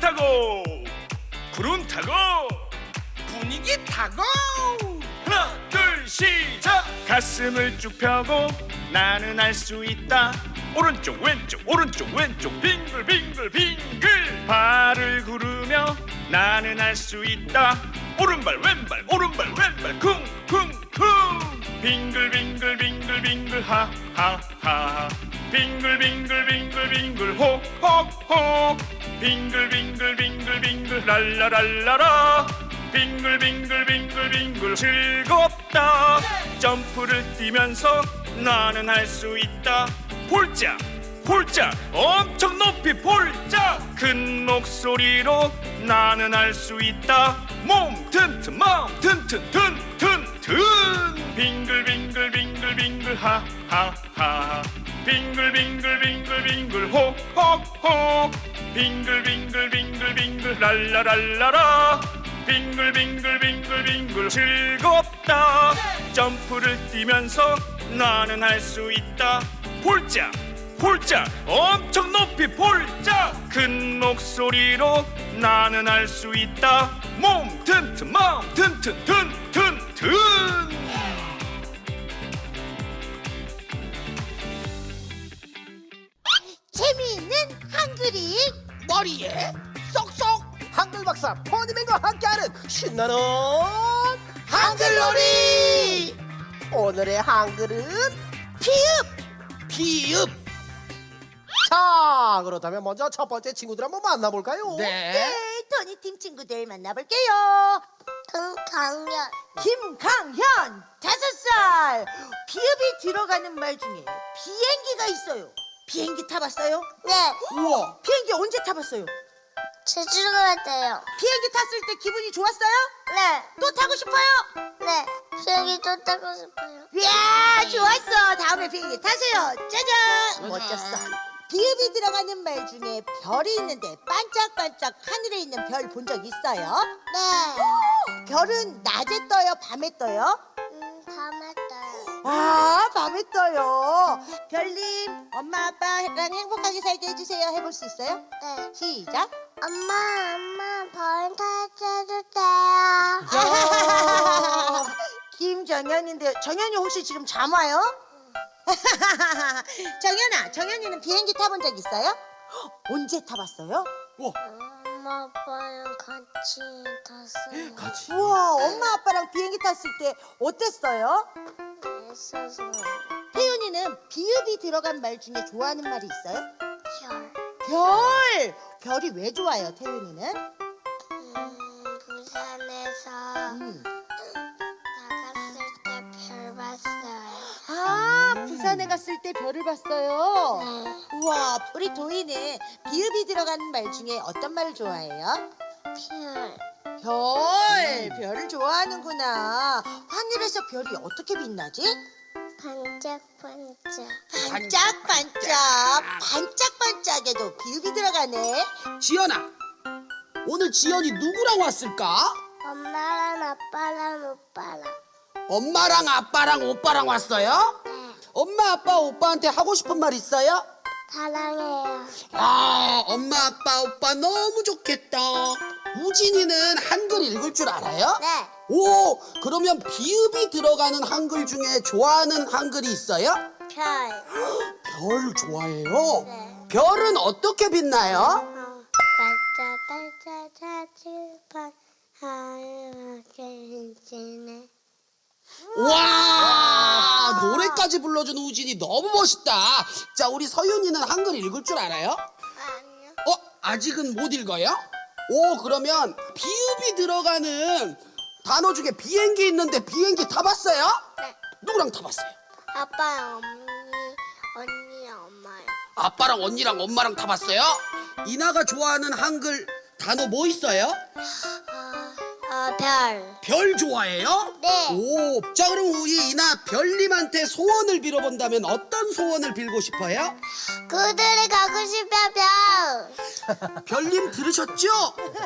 타고 구름 타고 분위기 타고. 하나 둘 시작! 가슴을 쭉 펴고 나는 할수 있다. 오른쪽 왼쪽 오른쪽 왼쪽. 빙글 빙글 빙글. 발을 구르며 나는 할수 있다. 오른발 왼발 오른발 왼발. 쿵쿵쿵. 빙글 빙글 빙글 빙글. 하하하. 빙글 빙글 빙글 빙글. 혹혹혹. 빙글 빙글 빙글 빙글 랄라랄라라. 빙글 빙글 빙글 빙글 즐겁다. 점프를 뛰면서 나는 할 수 있다. 폴짝 폴짝 엄청 높이 폴짝. 큰 목소리로 나는 할 수 있다. 몸 튼튼 마음 튼튼 튼튼 튼. 빙글 빙글 빙글 빙글 하하하 빙글 빙글 빙글 빙글 호호호 빙글 빙글 빙글 빙글 랄라랄라라. 빙글 빙글 빙글 빙글 즐겁다. 점프를 뛰면서 나는 할 수 있다. 폴짝 폴짝 엄청 높이 폴짝 큰 목소리로 나는 할 수 있다. 몸 튼튼 마음 튼튼 튼튼 튼 한글이 머리에 쏙쏙 한글 박사 포니맨과 함께하는 신나는 한글놀이 오늘의 한글은 피읍 피읍 자 그렇다면 먼저 첫 번째 친구들 한번 만나볼까요? 네, 토니팀 친구들 만나볼게요. 강연 김강현 다섯 살 비읍이 들어가는 말 중에 비행기가 있어요. 비행기 타봤어요? 네 우와 비행기 언제 타봤어요? 제주도 갔대요 비행기 탔을 때 기분이 좋았어요? 네 또 타고 싶어요? 네 비행기 또 타고 싶어요 이야 좋았어 다음에 비행기 타세요 짜잔 멋졌어 비읍이 들어가는 말 중에 별이 있는데 반짝반짝 하늘에 있는 별 본 적 있어요? 네 별은 낮에 떠요 밤에 떠요? 음, 아 밤에 떠요 별님 엄마 아빠랑 행복하게 살게 해주세요 해볼 수 있어요? 네 시작 엄마 엄마 벌 타주세요 김정현인데 정현이 혹시 지금 잠 와요? 정현아 정현이는 비행기 타본 적 있어요? 언제 타봤어요? 엄마 아빠랑 같이 탔어요 같이 우와 엄마 아빠랑 비행기 탔을 때 어땠어요? 있어서 태윤이는 비읍이 들어간 말 중에 좋아하는 말이 있어요? 별 별! 별이 왜 좋아요 태윤이는? 음, 부산에서 음. 나갔을 때 별 봤어요 아 부산에 갔을 때 별을 봤어요 네 우와 우리 도희는 비읍이 들어가는 말 중에 어떤 말을 좋아해요? 별 별! 별을 좋아하는구나 하늘에서 별이 어떻게 빛나지? 반짝반짝 반짝반짝 반짝반짝에도 비읍이 들어가네 지연아 오늘 지연이 누구랑 왔을까? 엄마랑 아빠랑 오빠랑 엄마랑 아빠랑 오빠랑 왔어요? 네 엄마 아빠 오빠한테 하고 싶은 말 있어요? 사랑해요 아, 엄마, 아빠, 오빠 너무 좋겠다. 우진이는 한글 읽을 줄 알아요? 네 오, 그러면 비읍이 들어가는 한글 중에 좋아하는 한글이 있어요? 별. 별 좋아해요? 네. 별은 어떻게 빛나요? 어, 반짝반짝 자질반 하얗게 지네. 와, 노래까지 불러주는 우진이 너무 멋있다. 자, 우리 서윤이는 한글 읽을 줄 알아요? 아니요. 어, 아직은 못 읽어요? 오, 그러면 비읍이 들어가는 단어 중에 비행기 있는데 비행기 타봤어요? 네. 누구랑 타봤어요? 아빠, 언니, 언니, 엄마요. 아빠랑 언니랑 엄마랑 타봤어요? 이나가 좋아하는 한글 단어 뭐 있어요? 어, 별. 별 좋아해요? 네. 오, 자 그럼 우리 이나 별님한테 소원을 빌어본다면 어떤 소원을 빌고 싶어요? 구들이 가고 싶어, 별. 별님 들으셨죠?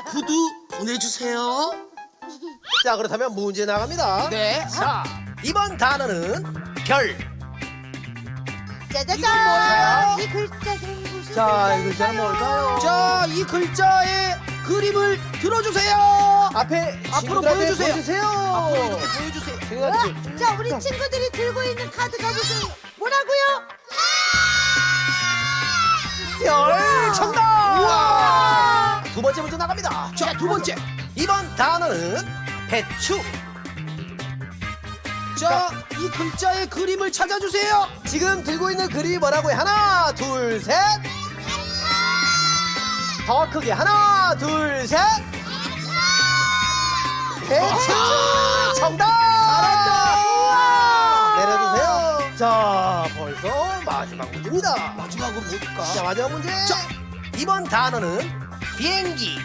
구두 보내주세요. 자 그렇다면 문제 나갑니다. 네. 자 이번 단어는 별. 짜자잔 이 글자들은 무슨 자 이? 글자는 뭘까요? 자, 이 글자의 그림을 들어주세요. 앞에 앞으로 친구들한테 보여주세요. 보여주세요. 앞으로 이렇게 보여주세요. 친구들한테 자, 우리 친구들이 들고 있는 카드가 무슨 뭐라고요? 별 정답. 우와. 두 번째 문제 나갑니다. 자, 두 번째. 이번 단어는 배추. 자, 이 글자의 그림을 찾아주세요. 지금 들고 있는 그림이 뭐라고요? 하나, 둘, 셋. 더 크게 하나, 둘, 셋. 배추. 정답. 잘한다. 내려주세요. 자, 벌써 마지막 문제입니다. 마지막은 뭘까? 자, 마지막 문제. 자. 이번 단어는 비행기.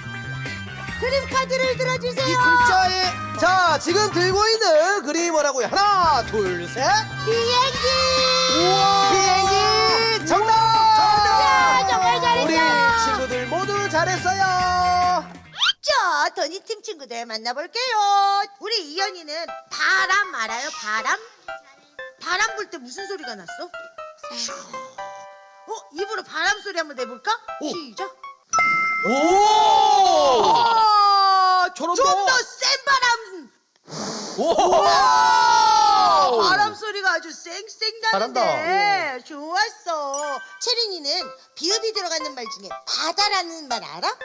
그림 카드를 이 들어주세요. 글자의 자, 지금 들고 있는 그림이 뭐라고요? 하나, 둘, 셋. 비행기. 우와. 비행기 정답! 야, 정말 잘했어. 우리 친구들 모두 잘했어요. 자, 더니팀 친구들 만나볼게요. 우리 이현이는 바람 알아요? 바람? 바람 불 때 무슨 소리가 났어? 어, 입으로 바람 소리 한번 내볼까? 오. 시작. 오! 아, 저런다. 좀 더 센 바람. 오! 아, 바람 소리가 아주 쌩쌩 나는데 잘한다. 좋았어. 채린이는 비읍이 들어가는 말 중에 바다라는 말 알아?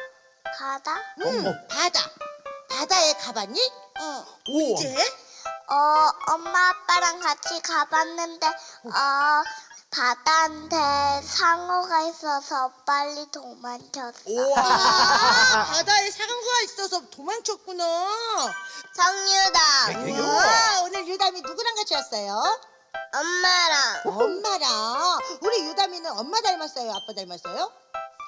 바다? 응, 바다. 바다에 가봤니? 어. 오. 이제 어, 엄마 아빠랑 같이 가봤는데 어, 바다한테 상어가 있어서 빨리 도망쳤어. 아, 바다에 사강구가 있어서 도망쳤구나. 성유다. 네, 우와, 오늘 유담이 누구랑 같이 왔어요? 엄마랑 엄마랑. 우리 유담이는 엄마 닮았어요? 아빠 닮았어요?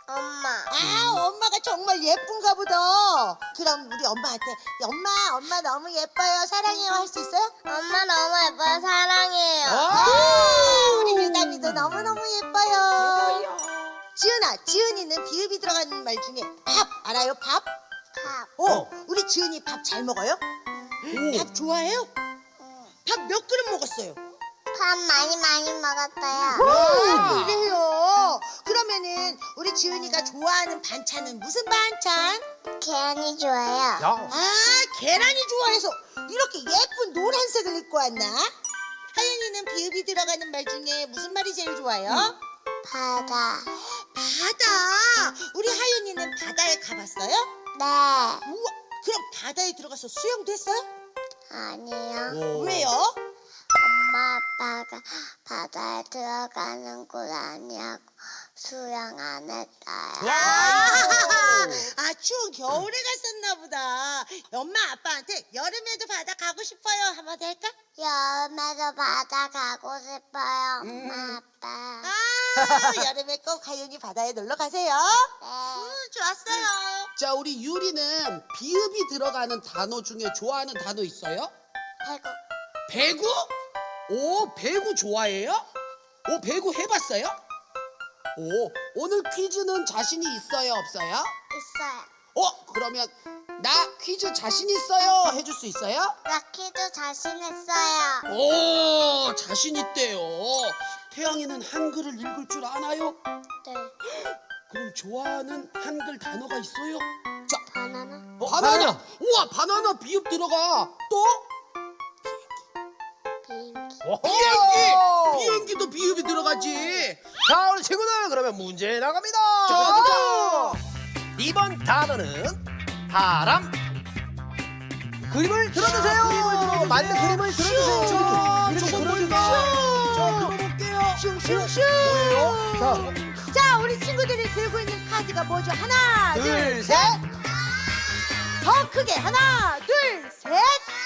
엄마. 아, 엄마가 정말 예쁜가 보다. 그럼 우리 엄마한테 엄마, 엄마 너무 예뻐요. 사랑해요. 할 수 있어요? 엄마 너무 예뻐요. 사랑해요. 아, 우리 유담이도 너무너무 예뻐요. 지은아, 지은이는 비읍이 들어가는 말 중에 밥 알아요? 밥? 밥. 어, 우리 지은이 밥 잘 먹어요? 오. 밥 좋아해요? 밥 몇 그릇 먹었어요? 밥 많이 많이 먹었어요. 아, 그래요. 그러면은 우리 지은이가 좋아하는 반찬은 무슨 반찬? 계란이 좋아요. 야, 아, 계란이 좋아해서 이렇게 예쁜 노란색을 입고 왔나? 하연이는 비읍이 들어가는 말 중에 무슨 말이 제일 좋아요? 바다. 바다. 우리 하연이는 바다에 가봤어요? 네. 우와, 그럼 바다에 들어가서 수영도 했어요? 아니요. 왜요? 아빠가 바다에 들어가는 걸 아니하고 수영 안 했어요. 아, 아, 추운 겨울에 갔었나 보다. 엄마 아빠한테 여름에도 바다 가고 싶어요. 한마디 할까? 여름에도 바다 가고 싶어요. 음. 엄마 아빠. 아, 여름에 꼭 하윤이 바다에 놀러 가세요. 네. 음, 좋았어요. 자, 우리 유리는 비읍이 들어가는 단어 중에 좋아하는 단어 있어요? 배고 배구? 오, 배구 좋아해요? 오, 배구 해봤어요? 오, 오늘 퀴즈는 자신이 있어요, 없어요? 있어요. 어, 그러면 나 퀴즈 자신 있어요 해줄 수 있어요? 라키도 자신 있어요. 오, 자신 있대요. 태양이는 한글을 읽을 줄 아나요? 네. 그럼 좋아하는 한글 단어가 있어요? 자, 바나나. 어, 바나나. 바나나. 우와, 바나나 비읍 들어가. 또 비행기. 비행기도 비읍이 들어가지. 자, 우리 친구들 그러면 문제 나갑니다. 자, 이번 단어는 바람. 그림을 들어주세요. 맞는 그림을 들어주세요. 자, 이렇게 조금 들어주세요. 슝슝슝. 자, 자, 우리 친구들이 들고 있는 카드가 뭐죠? 하나, 둘, 둘, 셋. 더 크게 하나, 둘, 셋.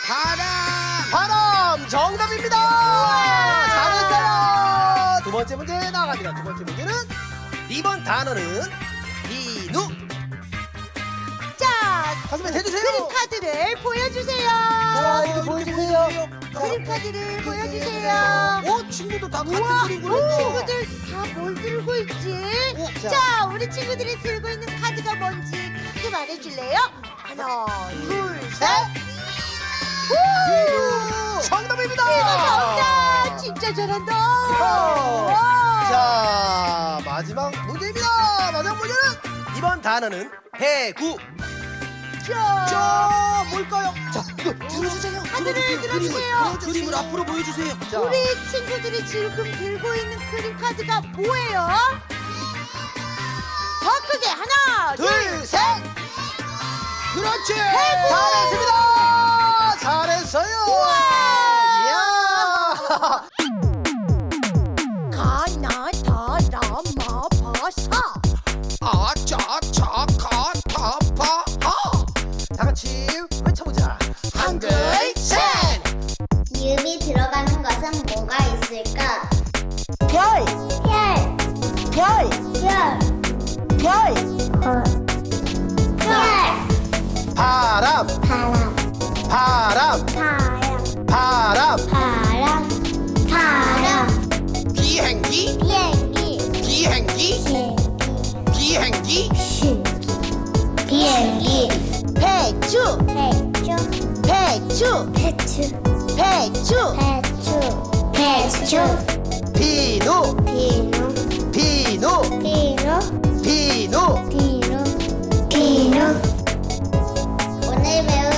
바람. 바람 정답입니다. 잘했어요. 두 번째 문제 나갑니다. 두 번째 문제는 이번 단어는 비누. 자, 가슴에 대주세요. 그림 카드를 보여주세요. 자, 이렇게 보여주세요. 그림 카드를 보여주세요. 어, 친구도 다 같은 우와, 그림 우리. 친구들 다 뭘 들고 있지? 자. 자, 우리 친구들이 들고 있는 카드가 뭔지 크게 말해줄래요? 하나, 둘, 셋. 잘한다. 와. 자, 마지막 문제입니다. 마지막 문제는 이번 단어는 배구. 자, 자 뭘까요? 자 이거 들어주세요. 하늘을 들어주세요. 그림을, 앞으로 보여주세요. 자, 우리 친구들이 지금 들고 있는 그림 카드가 뭐예요? 더 크게 하나, 둘, 둘, 셋. 그렇지. 잘했습니다. 별, 별, 별, 별, 바람, 바람, 바람, 바람, 바람. 비행기. 비행기, 비행기. 비행기, 비행기 비행기, 배추, 배추, 배추, 배추, 배추, 배추, 배추, 비누, 비누, 비누, 비누, 비누. 비누, 비누. 오늘 배운